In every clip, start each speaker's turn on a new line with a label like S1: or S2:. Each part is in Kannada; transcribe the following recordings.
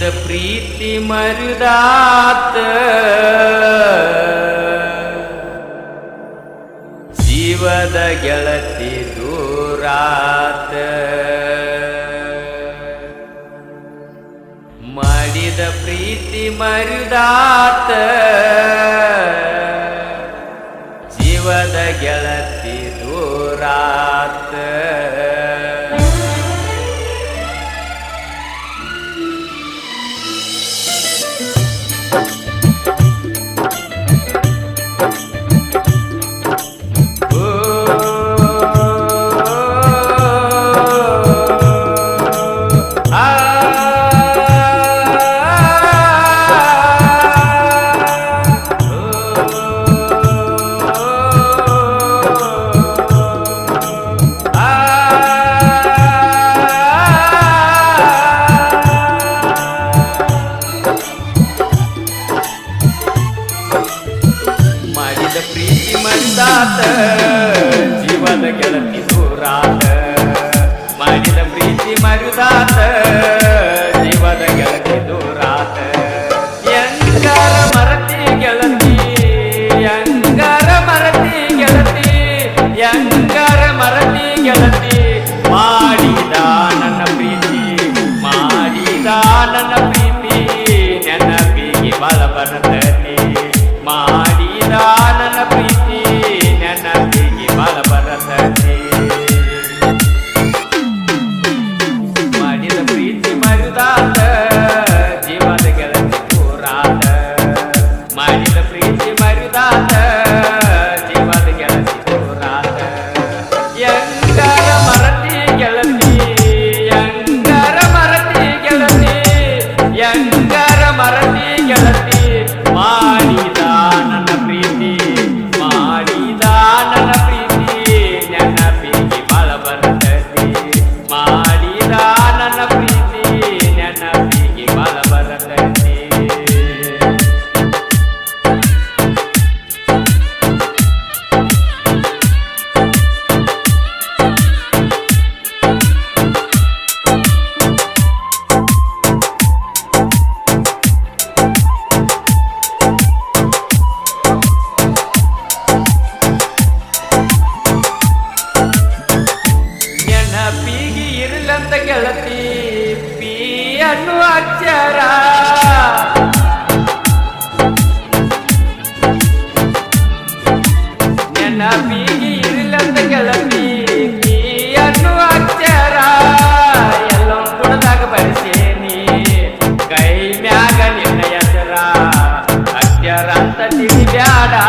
S1: ಮಾಡಿದ ಪ್ರೀತಿ ಮರುದಾತ. ಜೀವದ ಗೆಳತಿ ದೂರಾತ. ಮಾಡಿದ ಪ್ರೀತಿ ಮರುದಾತ. ಜೀವದ ಗೆಳತಿ ದೂರಾತ. ಮಂದಾತ ಜೀವದ ಗೆಳತಿ ದೂರಾತ ಮಾಡಿದ ಪ್ರೀತಿ ಮರುದಾತ ಜೀವದ ಗೆಳತಿ ದೂರಾತ ಎಂಗಾರ ಮರತಿ ಗೆಳತಿ ಎಂಗಾರ ಮರತಿ ಗೆಳತಿ ಎಂಗಾರ ಮರತಿ ಗೆಳತಿ ಮಾಡಿದ ನನ್ನ ಪ್ರೀತಿ ಮಾಡಿದ ನನ್ನ ಪ್ರೀತಿ ನೆನಪಿಗೆ ಬಲ ಬರತನಿ ಮಾಡಿದ ನನ್ನ ಪ್ರೀತಿ అంతటి విజాడా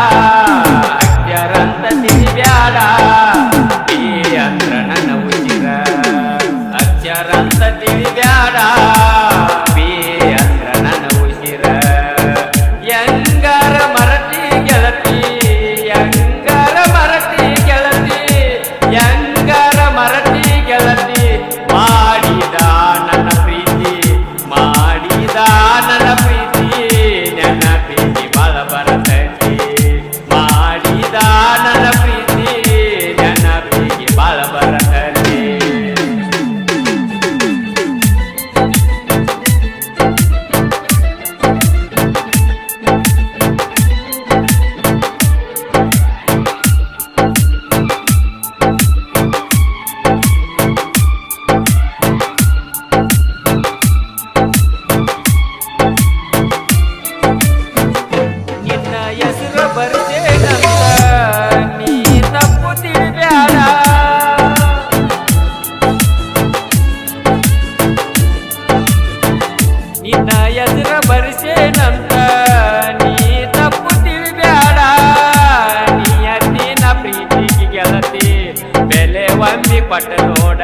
S1: ಬೆಲೆ ಒಮ್ಮೆ ಪಟ್ಟ ನೋಡ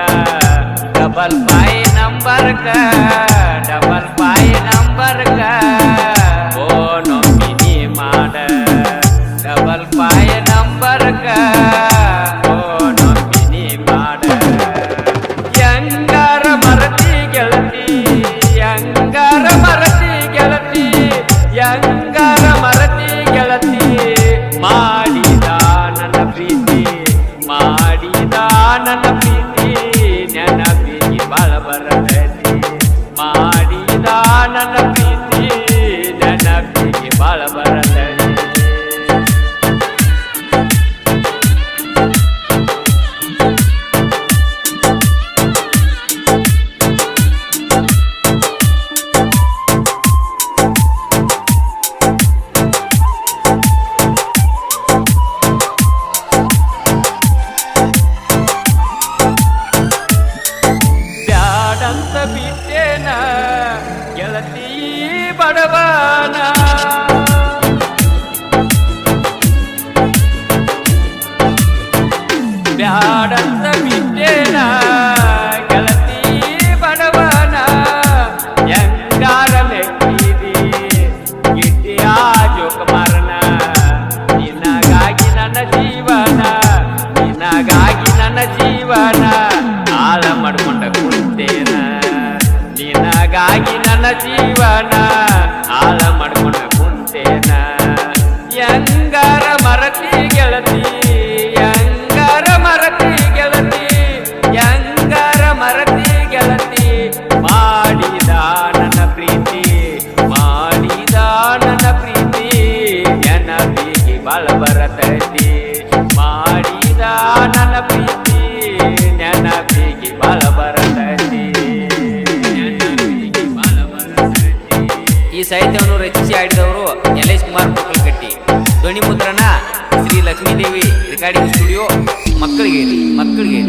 S1: ಡಬಲ್ ಫೈ ನಂಬರ್ಗ ಡಬಲ್ ಫೈ ನಂಬರ್ಗ ಓ ನೊಮ್ಮಿನಿ ಮಾಡ ಡಬಲ್ ಫೈ ನಂಬರ್ಗ ಓ ನೊಮ್ಮಿನಿ ಮಾಡ ಯಂಗಾರ ಮರತಿ ಗೆಳತಿ ಯಂಗಾರ ಮರತಿ ಗೆಳತಿ ಯಂಗಾರ ನನ್ನ ಪ್ರೀತಿ ನೆನಪಿಗೆ ಬಾಳ ಬರಲ್ಲ ಬಿಟ್ಟೇನಾ? ಬಡವನ. ಬ್ಯಾಡಂತ ಬಿಟ್ಟೆ
S2: ಈ ಸಾಹಿತ್ಯವನ್ನು ರಚಿಸಿ ಆಡಿದವರು ನಿಲೇಶ್ ಕುಮಾರ್ ಪೊಕ್ಕಲಕಟ್ಟಿ ಧ್ವನಿ ಮುದ್ರಣ ಶ್ರೀ ಲಕ್ಷ್ಮೀದೇವಿ ರೆಕಾರ್ಡಿಂಗ್ ಸ್ಟುಡಿಯೋ ಮಕ್ಕಳಿಗೆ ಮಕ್ಕಳಿಗೆ